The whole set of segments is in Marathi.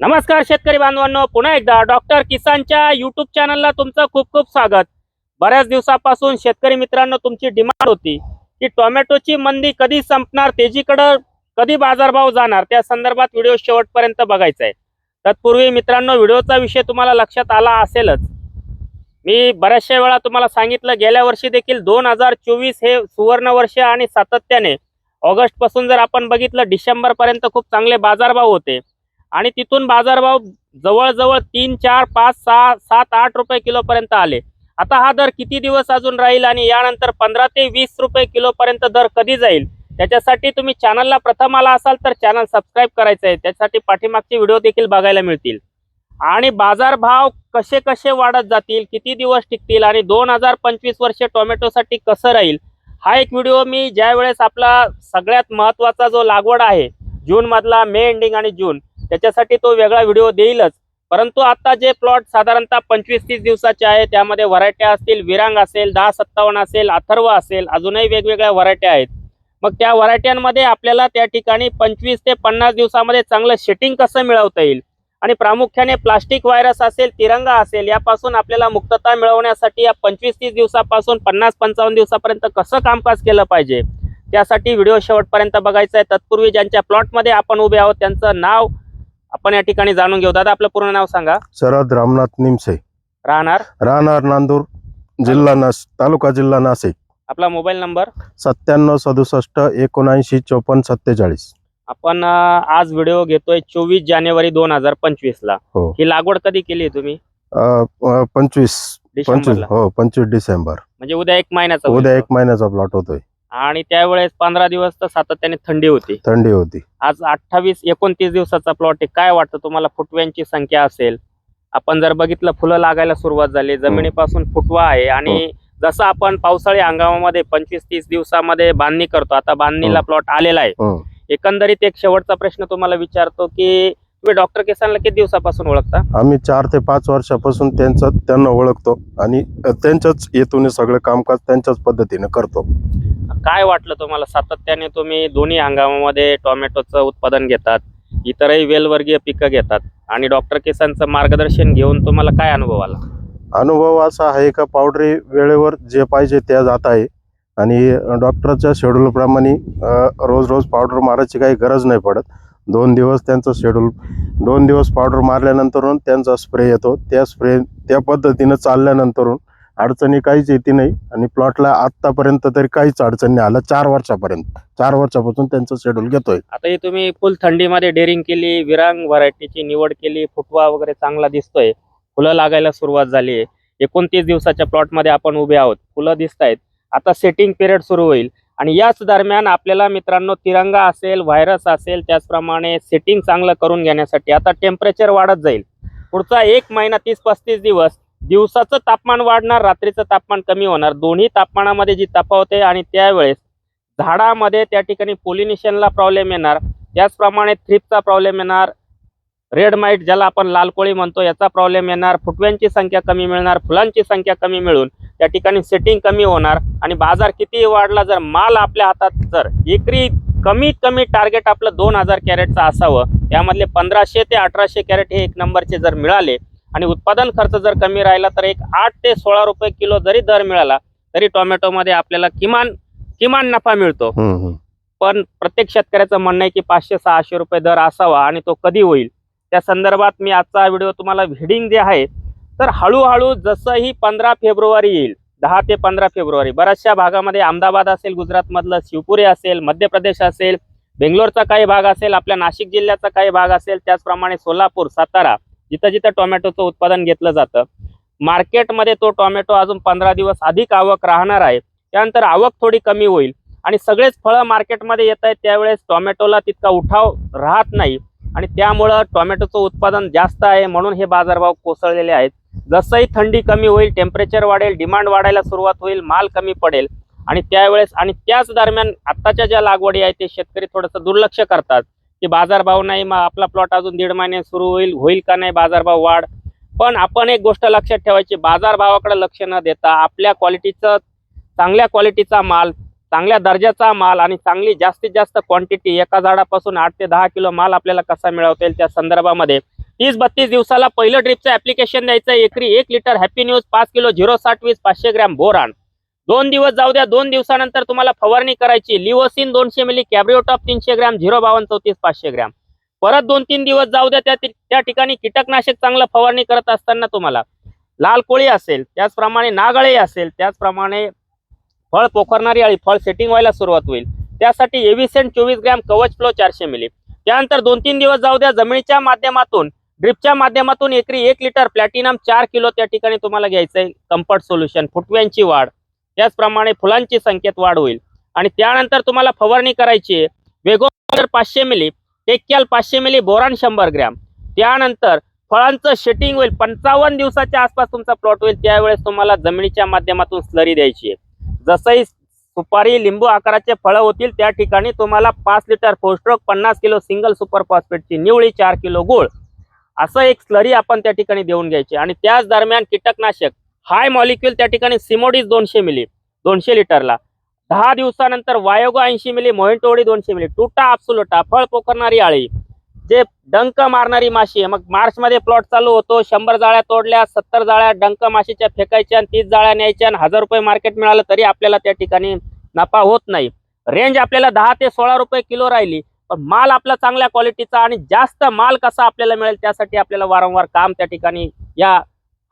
नमस्कार शेतकरी बांधवांनो पुन्हा एकदा डॉक्टर किसानच्या युट्यूब चॅनलला तुमचं खूप खूप स्वागत. बऱ्याच दिवसापासून शेतकरी मित्रांनो तुमची डिमांड होती की टोमॅटोची मंदी कधी संपणार तेजीकडं कधी बाजारभाव जाणार त्या संदर्भात व्हिडिओ शेवटपर्यंत बघायचा आहे तत्पूर्वी मित्रांनो व्हिडिओचा विषय तुम्हाला लक्षात आला असेलच. मी बऱ्याचशा वेळा तुम्हाला सांगितलं गेल्या वर्षी देखील दोन हजार चोवीस हे सुवर्ण वर्ष आणि सातत्याने ऑगस्टपासून जर आपण बघितलं डिसेंबरपर्यंत खूप चांगले बाजारभाव होते. आणि तिथून बाजारभाव जवळजवळ तीन चार पाच सहा सात आठ रुपये किलोपर्यंत आले. आता हा दर किती दिवस अजून राहील आणि यानंतर पंधरा ते वीस रुपये किलोपर्यंत दर कधी जाईल? त्याच्यासाठी तुम्ही चॅनलला प्रथम आला असाल तर चॅनल सबस्क्राईब करायचं आहे त्यासाठी पाठीमागचे व्हिडिओ देखील बघायला मिळतील. आणि बाजारभाव कसे कसे वाढत जातील किती दिवस टिकतील आणि दोन हजार पंचवीस वर्ष टोमॅटोसाठी कसं राहील? हा एक व्हिडिओ मी ज्या वेळेस आपला सगळ्यात महत्त्वाचा जो लागवड आहे जून मधला मे एंडिंग आणि जून. त्याच्यासाठी तो वेगळा व्हिडिओ देईलच. परंतु आता जे प्लॉट साधारणतः पंचवीस तीस दिवसाचे आहे त्यामध्ये व्हरायट्या असतील विरांग असेल दहा सत्तावन्न असेल अथर्व असेल अजूनही वेगवेगळ्या व्हरायट्या आहेत. मग त्या व्हरायट्यांमध्ये आपल्याला त्या ठिकाणी पंचवीस ते पन्नास दिवसामध्ये चांगलं शेटिंग कसं मिळवता येईल? आणि प्रामुख्याने प्लास्टिक व्हायरस असेल तिरंगा असेल यापासून आपल्याला मुक्तता मिळवण्यासाठी या पंचवीस तीस दिवसापासून पन्नास पंचावन्न दिवसापर्यंत कसं कामकाज केलं पाहिजे? त्यासाठी व्हिडिओ शेवटपर्यंत बघायचा आहे तत्पूर्वी ज्यांच्या प्लॉटमध्ये आपण उभे आहोत त्यांचं नाव आपण या ठिकाणी जाणून घेऊ. दादा आपलं पूर्ण नाव सांगा. शरद रामनाथ निमसे. राहणार? राहणार नांदूर जिल्हा नास तालुका जिल्हा नाशिक. आपला मोबाईल नंबर? सत्त्याण्णव सदुसष्ट एकोणऐंशी चोपन्न सत्तेचाळीस. आपण अं, आज व्हिडिओ घेतोय चोवीस जानेवारी दोन हजार पंचवीस ला. हो. ही लागवड कधी केली तुम्ही? अ, अ, पंचवीस. पंचवीस डिसेंबरला हो पंचवीस डिसेंबर. म्हणजे उद्या एक महिन्याचा उद्या. एक महिन्याचा प्लॉट होतोय. आणि त्यावेळेस पंधरा दिवस तर सातत्याने थंडी होती. थंडी होती. आज अठ्ठावीस एकोणतीस दिवसाचा प्लॉट आहे. काय वाटतं तुम्हाला फुटव्यांची संख्या असेल? आपण जर बघितलं फुलं लागायला सुरुवात झाली. जमिनीपासून फुटवा आहे आणि जसं आपण पावसाळी हंगामामध्ये पंचवीस तीस दिवसामध्ये बांधणी करतो आता बांधणीला. प्लॉट आलेला आहे. एकंदरीत एक शेवटचा प्रश्न तुम्हाला विचारतो की तुम्ही डॉक्टर किसानला किती दिवसापासून ओळखता? आम्ही चार ते पाच वर्षापासून त्यांचं त्यांना ओळखतो आणि त्यांच्याच येतून सगळं कामकाज त्यांच्याच पद्धतीने करतो. काय वाटलं तुम्हाला? सातत्याने तुम्ही दोन्ही हंगामामध्ये टोमॅटोचं उत्पादन घेतात इतरही वेलवर्गीय पिकं घेतात आणि डॉक्टर केसांचं मार्गदर्शन घेऊन तुम्हाला काय अनुभव आला? अनुभव असा आहे का पावडरी वेळेवर जे पाहिजे त्या जात आहे. आणि डॉक्टरच्या शेड्यूलप्रमाणे रोज रोज पावडर मारायची काही गरज नाही पडत. दोन दिवस त्यांचं शेड्यूल दोन दिवस पावडर मारल्यानंतरून त्यांचा स्प्रे येतो. त्या स्प्रे त्या पद्धतीनं चालल्यानंतरून अडचणी काहीच येते नाही आणि प्लॉटला आत्तापर्यंत तरी काहीच अडचण नाही आला चार वर्षापर्यंत. चार वर्षापासून त्यांचं शेड्यूल घेतोय. आता ही तुम्ही फुल थंडीमध्ये डेअरिंग केली विरांग व्हरायटीची निवड केली फुटवा वगैरे चांगला दिसतोय. फुलं लागायला सुरुवात झाली आहे. एकोणतीस दिवसाच्या प्लॉटमध्ये आपण उभे आहोत. फुलं दिसत आहेत आता सेटिंग पिरियड सुरू होईल. आणि याच दरम्यान आपल्याला मित्रांनो तिरंगा असेल व्हायरस असेल त्याचप्रमाणे सेटिंग चांगलं करून घेण्यासाठी आता टेम्परेचर वाढत जाईल. पुढचा एक महिना तीस पस्तीस दिवस दिवसाचं तापमान वाढणार रात्रीचं तापमान कमी होणार. दोन्ही तापमानामध्ये जी तफावत आहे आणि त्यावेळेस झाडामध्ये त्या ठिकाणी पोलिनेशनला प्रॉब्लेम येणार. त्याचप्रमाणे थ्रिपचा प्रॉब्लेम येणार. रेड माईट ज्याला आपण लाल कोळी म्हणतो याचा प्रॉब्लेम येणार. फुटव्यांची संख्या कमी मिळणार फुलांची संख्या कमी मिळून त्या ठिकाणी सेटिंग कमी होणार. आणि बाजार कितीही वाढला जर माल आपल्या हातात जर एकरी कमीत कमी टार्गेट आपलं दोन हजार कॅरेटचं असावं त्यामधले पंधराशे ते अठराशे कॅरेट हे एक नंबरचे जर मिळाले आणि उत्पादन खर्च जर कमी राहिला तर एक आठ ते सोळा रुपये किलो जरी दर मिळाला तरी टोमॅटोमध्ये आपल्याला किमान किमान नफा मिळतो. पण प्रत्येक शेतकऱ्याचं म्हणणं आहे की पाचशे सहाशे रुपये दर असावा आणि तो कधी होईल त्या संदर्भात मी आजचा व्हिडिओ तुम्हाला हेडिंग जे आहे तर हळूहळू जसंही पंधरा फेब्रुवारी येईल दहा ते पंधरा फेब्रुवारी बऱ्याचशा भागामध्ये अहमदाबाद असेल गुजरातमधलं शिवपुरी असेल मध्य प्रदेश असेल बेंगलोरचा काही भाग असेल आपल्या नाशिक जिल्ह्याचा काही भाग असेल त्याचप्रमाणे सोलापूर सातारा जिथं जिथं टोमॅटोचं उत्पादन घेतलं जातं मार्केटमध्ये तो टोमॅटो अजून पंधरा दिवस अधिक आवक राहणार आहे. त्यानंतर आवक थोडी कमी होईल आणि सगळेच फळं मार्केटमध्ये येत आहेत त्यावेळेस टोमॅटोला तितका उठाव राहत नाही आणि त्यामुळं टोमॅटोचं उत्पादन जास्त आहे म्हणून हे बाजारभाव कोसळलेले आहेत. जसंही थंडी कमी होईल टेम्परेचर वाढेल डिमांड वाढायला सुरुवात होईल माल कमी पडेल आणि त्यावेळेस आणि त्याच दरम्यान आत्ताच्या ज्या लागवडी आहेत ते शेतकरी थोडंसं दुर्लक्ष करतात. की बाजारभाव नाही मग आपला प्लॉट अजून दीड महिने सुरू होईल होईल का नाही बाजारभाव वाढ. पण आपण एक गोष्ट लक्षात ठेवायची बाजारभावाकडे लक्ष न देता आपल्या क्वालिटीचं चांगल्या क्वालिटीचा माल चांगल्या दर्जाचा माल आणि चांगली जास्तीत जास्त क्वांटिटी एका झाडापासून आठ ते दहा किलो माल आपल्याला कसा मिळवता येईल त्या संदर्भामध्ये. तीस बत्तीस दिवसाला पहिलं ड्रिपचं ऍप्लिकेशन द्यायचं एकरी एक लिटर हॅपी न्यूज पाच किलो झिरो साठ वीस पाचशे ग्रॅम बोरान. दोन दिवस जाऊ द्या दोन दिवसानंतर तुम्हाला फवारणी करायची. लिओसिन दोनशे मिली कॅब्रिओटॉप तीनशे ग्रॅम झिरो बावन्न चौतीस पाचशे ग्रॅम. परत दोन तीन दिवस जाऊ द्या त्या त्या ठिकाणी कीटकनाशक चांगलं फवारणी करत असताना तुम्हाला लाल कोळी असेल त्याचप्रमाणे नागळे असेल त्याचप्रमाणे फळ पोखरणारी अळी फळ सेटिंग व्हायला सुरुवात होईल. त्यासाठी एव्हिसेंट चोवीस ग्रॅम कवच फ्लो चारशे मिली. त्यानंतर दोन तीन दिवस जाऊ द्या जमिनीच्या माध्यमातून ड्रिपच्या माध्यमातून एकरी एक लिटर प्लॅटिनम चार किलो त्या ठिकाणी तुम्हाला घ्यायचं आहे कम्फर्ट सोल्युशन फुटव्यांची वाढ त्याचप्रमाणे फुलांची संख्येत वाढ होईल. आणि त्यानंतर तुम्हाला फवारणी करायची आहे. पाचशे मिली टेक्याल पाचशे मिली बोरान शंभर ग्रॅम. त्यानंतर फळांचं शेटिंग होईल. पंचावन्न दिवसाच्या आसपास तुमचा प्लॉट होईल. त्यावेळेस तुम्हाला जमिनीच्या माध्यमातून स्लरी द्यायची आहे. जसंही सुपारी लिंबू आकाराचे फळं होतील त्या ठिकाणी तुम्हाला पाच लिटर फोस्ट्रोक पन्नास किलो सिंगल सुपर फॉस्फेटची निवळी चार किलो गोळ. असं एक स्लरी आपण त्या ठिकाणी देऊन घ्यायची आणि त्याच दरम्यान कीटकनाशक हाय मॉलिक्युल त्या ठिकाणी सिमोडीज दोनशे मिली दोनशे लिटरला. दहा दिवसानंतर वायोगो ऐंशी मिली मोहिंटोडी दोनशे मिली. टुटा आपसुलोटा फळ पोखरणारी आळी. जे डंक मारणारी माशी मग मार्च मध्ये प्लॉट चालू होतो. शंभर जाळ्या तोडल्या सत्तर जाळ्या डंक माशीच्या फेकायच्या आणि तीस जाळ्या न्यायच्या आणि हजार रुपये मार्केट मिळालं तरी आपल्याला त्या ठिकाणी नफा होत नाही. रेंज आपल्याला दहा ते सोळा रुपये किलो राहिली. पण माल आपला चांगल्या क्वालिटीचा आणि जास्त माल कसा आपल्याला मिळेल त्यासाठी आपल्याला वारंवार काम त्या ठिकाणी या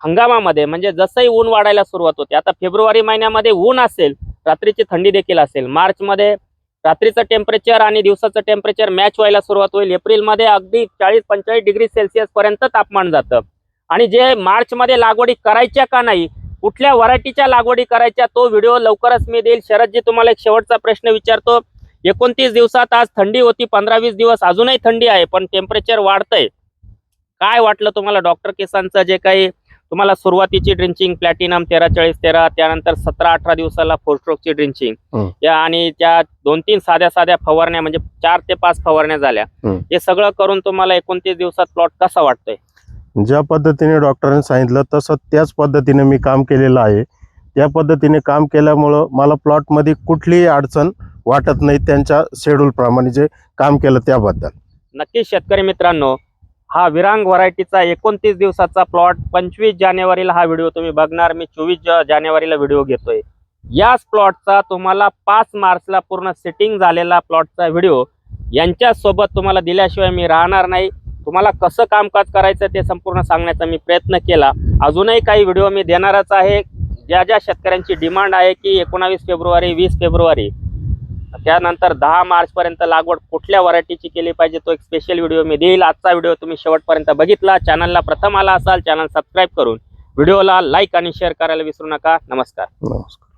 हंगामामध्ये म्हणजे जसंही ऊन वाढायला सुरुवात होते आता फेब्रुवारी महिन्यामध्ये ऊन असेल रात्रीची थंडी देखील असेल मार्चमध्ये रात्रीचं टेम्परेचर आणि दिवसाचं टेम्परेचर मॅच व्हायला सुरुवात होईल एप्रिलमध्ये अगदी चाळीस पंचेचाळीस डिग्री सेल्सिअस पर्यंत तापमान जातं. आणि जे मार्चमध्ये लागवडी करायच्या का नाही कुठल्या व्हरायटीच्या लागवडी करायच्या तो व्हिडिओ लवकरच मी देईल. शरदजी तुम्हाला एक शेवटचा प्रश्न विचारतो. एकोणतीस दिवसात आज थंडी होती पंधरा वीस दिवस अजूनही थंडी आहे पण टेम्परेचर वाढतंय. काय वाटलं तुम्हाला डॉक्टर किसानचं जे काही तुम्हाला सुरुवातीची ड्रिंचिंग प्लॅटिनम तेरा चाळीस तेरा त्यानंतर सतरा अठरा दिवसाला फोर स्ट्रोकची ड्रिंचिंग. या आणि त्या दोन तीन साध्या साध्या फवारण्या म्हणजे चार ते पाच फवारण्या झाल्या. हं. सगळं करून तुम्हाला एकोणतीस दिवसात प्लॉट कसा वाटतोय? ज्या पद्धतीने डॉक्टरांनी सांगितलं तसं त्याच पद्धतीने मी काम केलेलं आहे. त्या पद्धतीने काम केल्यामुळं मला प्लॉटमध्ये कुठलीही अडचण वाटत नाही त्यांच्या शेड्यूल प्रमाणे जे काम केलं त्याबद्दल. नक्कीच शेतकरी मित्रांनो हा विरांग व्हरायटीचा एकोणतीस दिवसाचा प्लॉट पंचवीस जानेवारीला हा व्हिडिओ तुम्ही बघणार. मी चोवीस जानेवारीला व्हिडिओ घेतोय. याच प्लॉटचा तुम्हाला पाच मार्चला पूर्ण सेटिंग झालेला प्लॉटचा व्हिडिओ यांच्यासोबत तुम्हाला दिल्याशिवाय मी राहणार नाही. तुम्हाला कसं कामकाज करायचं ते संपूर्ण सांगण्याचा मी प्रयत्न केला. अजूनही काही व्हिडिओ मी देणारच आहे. ज्या ज्या शेतकऱ्यांची डिमांड आहे की एकोणावीस फेब्रुवारी वीस फेब्रुवारी त्यानंतर दहा मार्चपर्यंत लागवड कुठल्या व्हरायटीची केली पाहिजे तो एक स्पेशल व्हिडिओ मी देईल. आजचा व्हिडिओ तुम्ही शेवटपर्यंत बघितला. चॅनलला प्रथम आला असाल चॅनल सबस्क्राईब करून. व्हिडिओला लाईक आणि शेअर करायला विसरू नका. नमस्कार. नमस्कार.